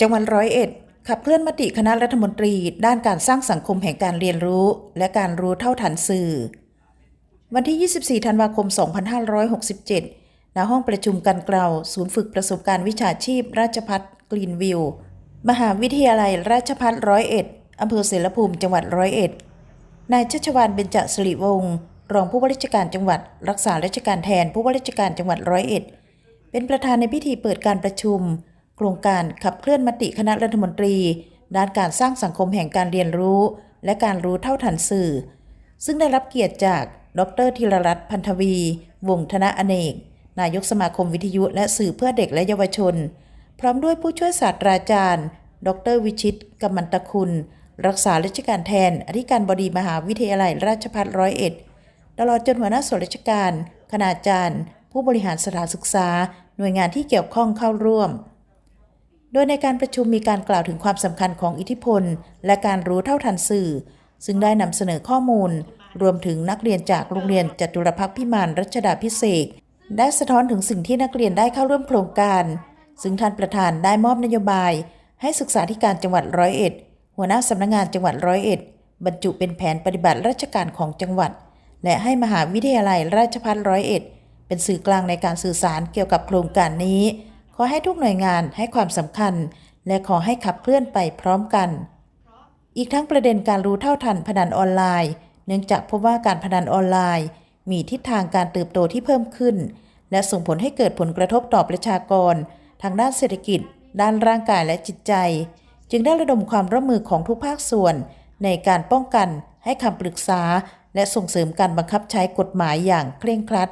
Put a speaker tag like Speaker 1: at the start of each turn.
Speaker 1: จังหวัดร้อยเอ็ดขับเคลื่อนมติคณะรัฐมนตรี ด้านการสร้างสังคมแห่งการเรียนรู้ และการรู้เท่าทันสื่อ วันที่ 24 ธันวาคม 2567 ณ ห้องประชุมกันเกลาศูนย์ฝึกประสบการณ์วิชาชีพ ราชพัฒกรีนวิว มหาวิทยาลัยราชพัฒร้อยเอ็ดอำเภอเสรภูมิจังหวัดร้อยเอ็ด นายชัชวานเบญจสิริวงศ์รองผู้ว่าราชการจังหวัด รักษาราชการแทนผู้ว่าราชการจังหวัดร้อยเอ็ด เป็นประธานในพิธีเปิดการประชุม โครงการขับเคลื่อนมติคณะรัฐมนตรี ด้านการสร้างสังคมแห่งการเรียนรู้ และการรู้เท่าทันสื่อ ซึ่งได้รับเกียรติจาก ดรธีรรัตน์พันธวี วงศ์ธนะอเนก นายกสมาคมวิทยุและสื่อเพื่อเด็กและเยาวชน พร้อมด้วยผู้ช่วยศาสตราจารย์ ดรวิชิตกำมันตะคุณ รักษาราชการแทน อธิการบดีมหาวิทยาลัยราชภัฏร้อยเอ็ดตลอดจนหัวหน้าส่วนราชการ คณาจารย์ ผู้บริหารสถานศึกษา หน่วยงานที่เกี่ยวข้องเข้าร่วม โดยในการประชุมมีการกล่าวถึงความสำคัญของอิทธิพล และการรู้เท่าทันสื่อ ซึ่งได้นำเสนอข้อมูล รวมถึงนักเรียนจากโรงเรียนจตุรพักษ์พิมานรัชดาพิเศษได้สะท้อนถึงสิ่งที่นักเรียนได้เข้าร่วมโครงการ ซึ่งท่านประธานได้มอบนโยบาย ให้ศึกษาธิการจังหวัดร้อยเอ็ด หัวหน้าสำนักงานจังหวัดร้อยเอ็ด บรรจุเป็นแผนปฏิบัติราชการของจังหวัด และให้มหาวิทยาลัยราชภัฏร้อยเอ็ด เป็นสื่อกลางในการสื่อสารเกี่ยวกับโครงการนี้ ขอให้ทุกหน่วยงานให้ความสำคัญ และขอให้ขับเคลื่อนไปพร้อมกัน อีกทั้งประเด็นการรู้เท่าทันพนันออนไลน์ เนื่องจากพบว่าการพนันออนไลน์ มีทิศทางการเติบโตที่เพิ่มขึ้น และส่งผลให้เกิดผลกระทบต่อประชากร ทางด้านเศรษฐกิจ ด้านร่างกายและจิตใจ จึงได้ระดมความร่วมมือของทุกภาคส่วน ในการป้องกันให้คำปรึกษา และส่งเสริมการบังคับใช้กฎหมายอย่างเคร่งครัด